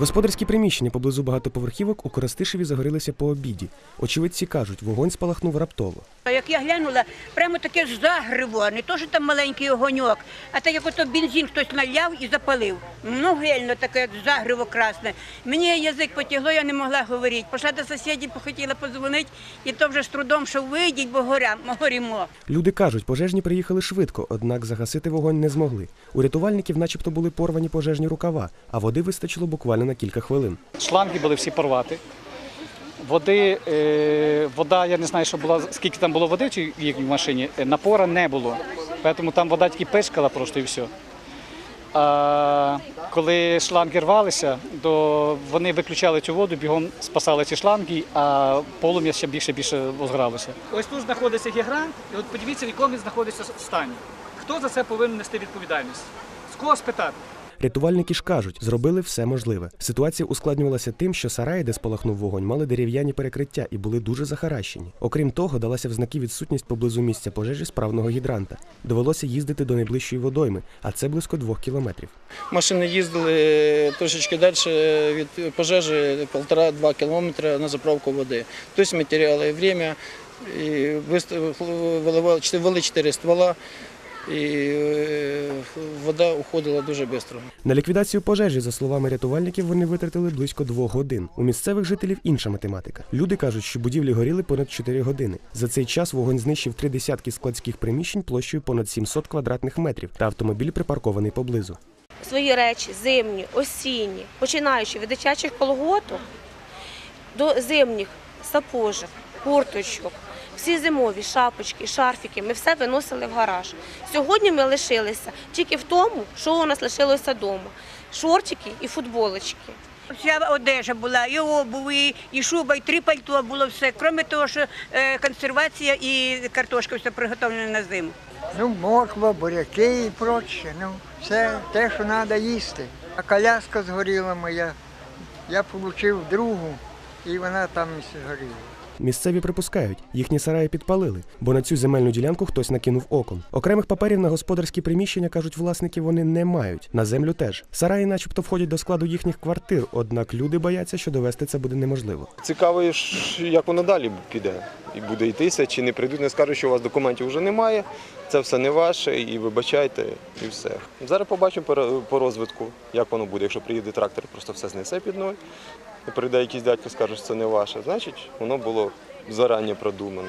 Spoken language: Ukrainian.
Господарські приміщення поблизу багатоповерхівок у Коростишеві загорілися по обіді. Очевидці кажуть, вогонь спалахнув раптово. А як я глянула, прямо таке загриво, не то, що там маленький огоньок, а так як ото бензин хтось наляв і запалив. Ну, гельно таке загриво красне. Мені язик потягло, я не могла говорити. Пішла до сусідів, хотіла подзвонити, і то вже з трудом, що вийдіть, бо горя, горімо. Люди кажуть, пожежні приїхали швидко, однак загасити вогонь не змогли. У рятувальників начебто були порвані пожежні рукава, а води вистачило буквально на кілька хвилин. Шланги були всі порвати. Води, е, вода, я не знаю, що була, скільки там було води в цій їхній машині, е, напора не було. Тому там вода тільки пишкала просто і все. А коли шланги рвалися, то вони виключали цю воду, бігом спасали ці шланги, а полум'я ще більше більше розгралося. Ось тут знаходиться гігрант, і от подивіться, в якому він знаходиться стані. Хто за це повинен нести відповідальність? З кого спитати? Рятувальники ж кажуть, зробили все можливе. Ситуація ускладнювалася тим, що сараї, де спалахнув вогонь, мали дерев'яні перекриття і були дуже захаращені. Окрім того, далася в знаки відсутність поблизу місця пожежі справного гідранта. Довелося їздити до найближчої водойми, а це близько двох кілометрів. Машини їздили трошечки далі від пожежі, півтора-два кілометри на заправку води. Тобто ми теряли час виливали, вели чотири ствола, і е, вода уходила дуже швидко. На ліквідацію пожежі, за словами рятувальників, вони витратили близько двох годин. У місцевих жителів інша математика. Люди кажуть, що будівлі горіли понад 4 години. За цей час вогонь знищив три десятки складських приміщень площею понад 700 квадратних метрів та автомобіль припаркований поблизу. свої речі зимні, осінні, починаючи від дитячих колготок до зимніх сапожок, курточок, всі зимові шапочки, шарфіки, ми все виносили в гараж. Сьогодні ми лишилися тільки в тому, що у нас лишилося вдома. Шортики і футболочки. Вся одежа була, і обув, і, і шуба, і три пальто було все. Крім того, що е, консервація і картошка все приготовлено на зиму. Ну, морква, буряки і проче. Ну, все те, що треба їсти. А коляска згоріла моя. Я отримав другу, і вона там і згоріла. Місцеві припускають, їхні сараї підпалили, бо на цю земельну ділянку хтось накинув оком. Окремих паперів на господарські приміщення кажуть, власники вони не мають. На землю теж. Сараї, начебто, входять до складу їхніх квартир, однак люди бояться, що довести це буде неможливо. Цікаво, як воно далі піде. І буде йтися, чи не прийдуть, не скажуть, що у вас документів вже немає, це все не ваше, і вибачайте, і все. Зараз побачимо по- розвитку, як воно буде. Якщо приїде трактор, просто все знесе під ноль, прийде якийсь дядько, скаже, що це не ваше, значить воно було зарані продумано.